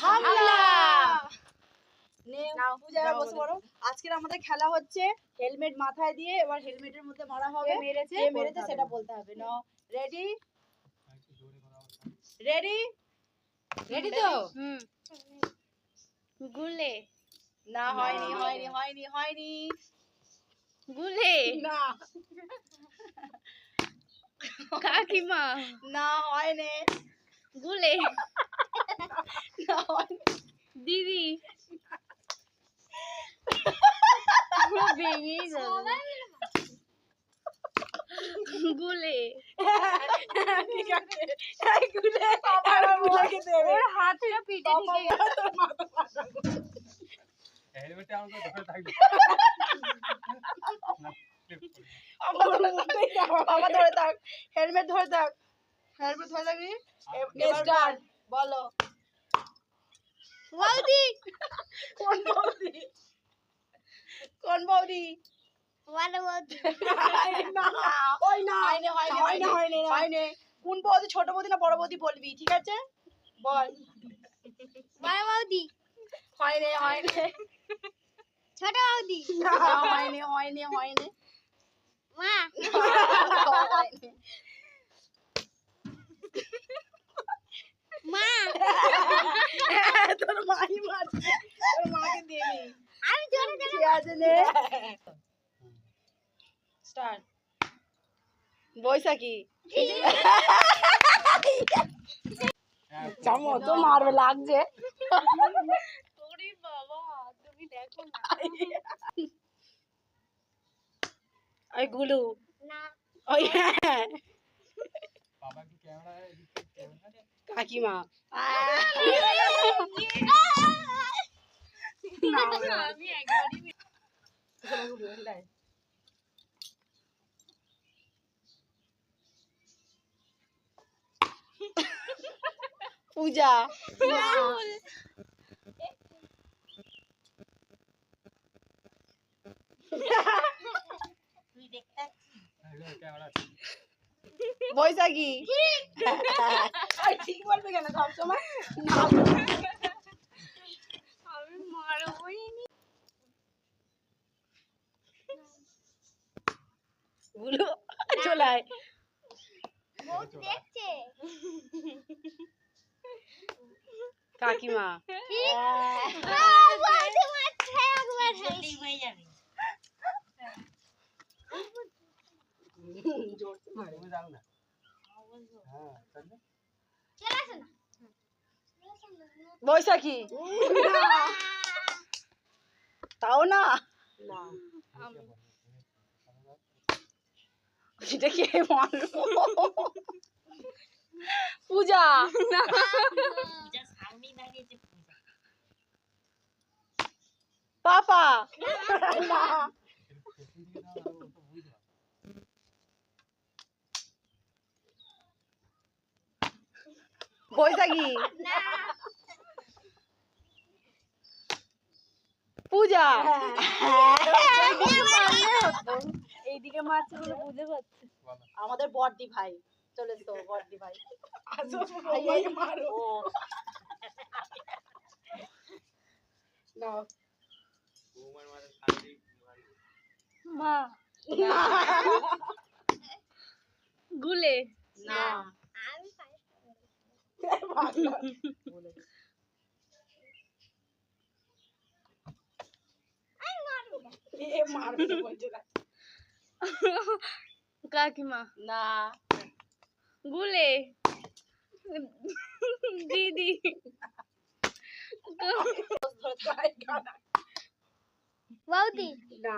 হামলা! নে নাও, পূজা যাও বসে আমাদের। পড়ো। আজকের আমাদের খেলা হচ্ছে হেলমেট মাথায় দিয়ে এবার হেলমেটের মধ্যে মারা হবে। মেরেছে? মেরেছে সেটা বলতে হবে। না রেডি রেডি রেডি তো? হুম। গুলে। না না, হয়নি হয়নি। হয়নি হয়নি হয়নি। গুলে? না। কাকিমা। না হয়নি। গুলে। দিদি। ভেঙেই যাবে। গুলে। ঠিক আছে। এই গুলে আর গুলেকে দেবে ওর হাতটা পিঠে বাবা, থেকে তোর মাথা ফাটা। হেলমেটে আমাকে ধরে থাকবে। আমার থাক। হেলমেট ধরে থাক। হেলমেট ধরে থাকবি। স্টার্ট বলো। বৌদি। কোন বৌদি? কোন বৌদি? বলো বৌদি। না ওই না হয়নি হয়নি হয়নি হয়নি হয়নি কোন বৌদি ছোট বৌদি না বড় বৌদি বলবি ঠিক আছে? বল। বড় বৌদি। হয়নি হয়নি। ছোট বৌদি। না হয়নি হয়নি হয়নি। মা। মা। তোর মাই মারছে। তোর মাকে দিবি আমি জোরে জোরে আছে নে? স্টার্ট। বৈশাখী। হ্যাঁ, চামো তো মারবে লাগছে। ওরে বাবা তুমি দেখো না। ওই গুলু। না। ওই হ্যাঁ। বাবা কি ক্যামেরা এদিকে ক্যামেরা কাকিমা আমি একবারই পূজা ক্যামেরা বৈশাখী আর ঠিক বলবে কেন সবসময় আমি মারবই নি চলে আয়। দেখছে। কাকিমা। যাবে। তুমি যাও না হ্যাঁ বৈশাখী। তাও না? এটা কে মারবো পূজা। পাপা না পেছন দিকে দাও না, ও তো বুঝতে পারবে। বৈশাখী পূজা এইদিকে মারছে বলে বুঝে পাচ্ছে। আমাদের বড়দি ভাই। চলে তো বড়দি ভাই। মা। গুলে। না আমি এ মারবে বলছে না। কাকিমা না। গুলে। দিদি। বৌদি। না।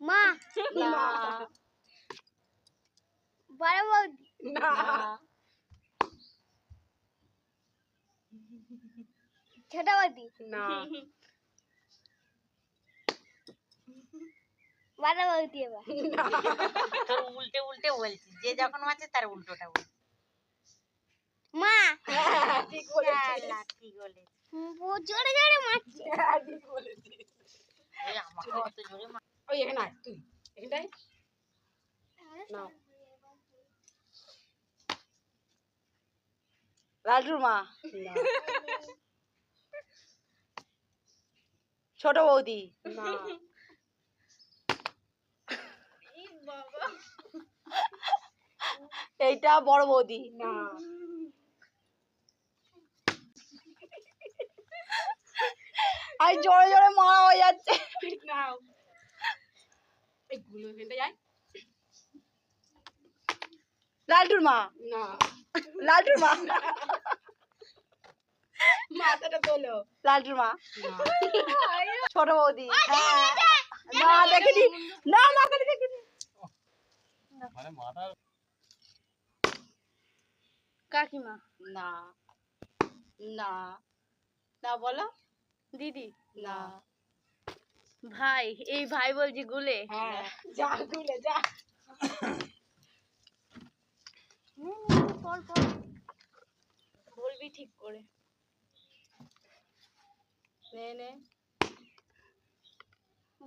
মা। না। বড় বৌদি। না। ছোট বৌদি না। বড় বৌদি এবার তোর উল্টে উল্টে বলছিস যে যখন মারছে তার উল্টোটা বলছিস মা! হ্যাঁ, ঠিক বলেছিস। ঠিক বলেছিস। জোরে জোরে মারছে। হ্যাঁ, ঠিক বলেছিস। ওই আমাকে অত জোরে মার ওই এখানে আয়, তুই। এখানটায় নাও লালটুর মা। ছোট বৌদি। না। এইটা বড় বৌদি। না। আর জোরে জোরে মারা হয়ে যাচ্ছে। লালটুর মা। না। লালটুর মা। মাথাটা তোলো। লালটুর মা। ছোট বৌদি। হ্যাঁ। না দেখিনি? না মাথাটা দেখিনি। মানে কাকিমা। না। না। না বলো। দিদি। না। ভাই এই ভাই বলছি গুলে। হ্যাঁ যা গুলে যা। বলবি ঠিক করে। নে নে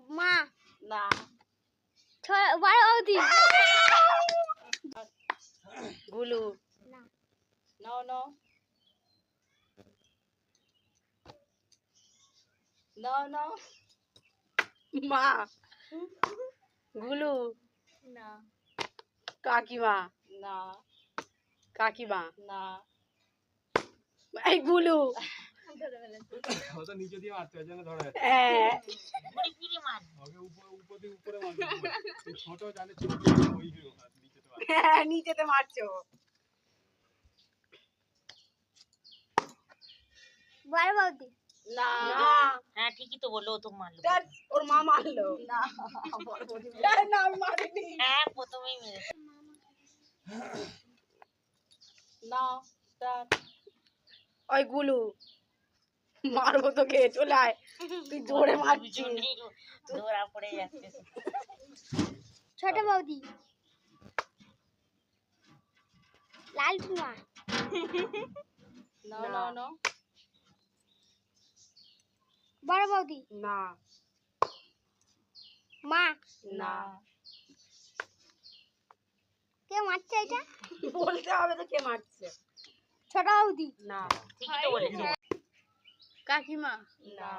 মা না অবধি গুলু মা গুলু না কাকিমা না কাকিমা না এই গুলু ও তো নিচে দিয়ে মারতে হয় ধরা যাচ্ছে। হ্যাঁ। ঘুরি ফিরি মার। ওকে উপর উপর দিয়ে উপরে। মারতে ছোট জানে ছোট ওই নিচে তো হ্যাঁ নিচেতে মারছো বারো অবধি না। হ্যাঁ ঠিকই তো বলল তো মারলো। ওর মা মারলো। না। এই না আমি মারিনি। হ্যাঁ প্রথমেই মেরেছে। না ওই গুলু। মারবো তোকে চলে আয়। তুই জোরে মারছিস। ধরা পড়ে যাচ্ছে। ছোট বৌদি। লাল টুমা না না না। বড় বৌদি। না। মা। না। কে মারছে এটা? বলতে হবে তো কে মারছে। ছোট বৌদি। না। ঠিকই তো বলেছে। কাকিমা? না।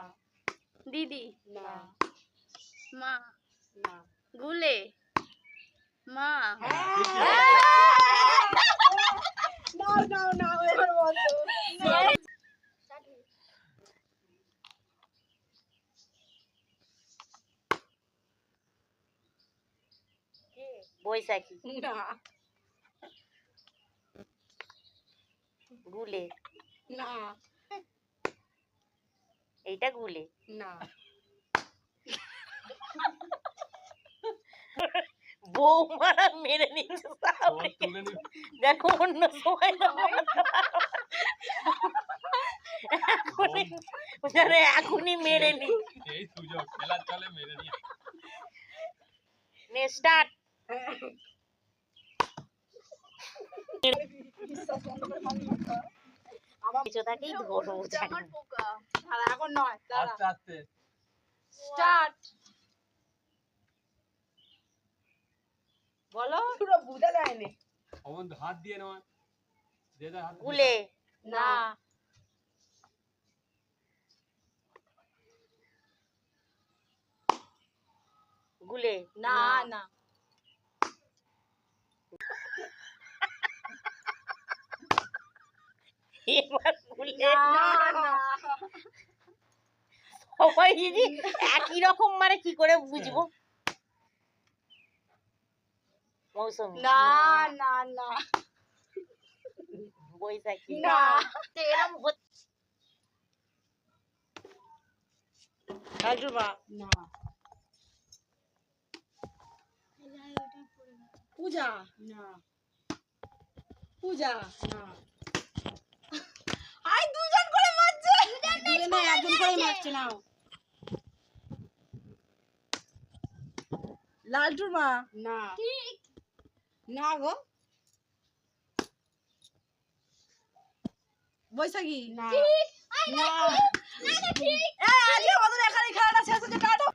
দিদি? না। মা? না। গুলে? মা? না না না এবার বন্ধ বৈশাখী। না। গুলে। না। এইটা গুলে। না। বৌমারা মেরে নিচ্ছে দেখো অন্য সময় এখনই এখনই মেরে নি। এই সুযোগ খেলার চলে মেরে নিয়ে। নে স্টার্ট ধরবো জানি এখন নয় দাঁড়া। আস্তে আস্তে। স্টার্ট বলো। পুরো বুঝা যায়নি অমন হাত দিয়ে নয় গুলে না। গুলে। না। না। এবার গুলে না না। সবাই যদি একই রকম মানে কি করে বুঝব? মৌসুমি। না না না। বৈশাখী। না। তো হচ্ছে না। পূজা। না। পূজা। না আই দুজন করে মারছে দুজন মেয়ে একজন করে মারছে না। লালটুর মা। না। না গো। বৈশাখী। না। না। এই, আজকে আমাদের এখানে খেলাটা শেষ হচ্ছে টাটা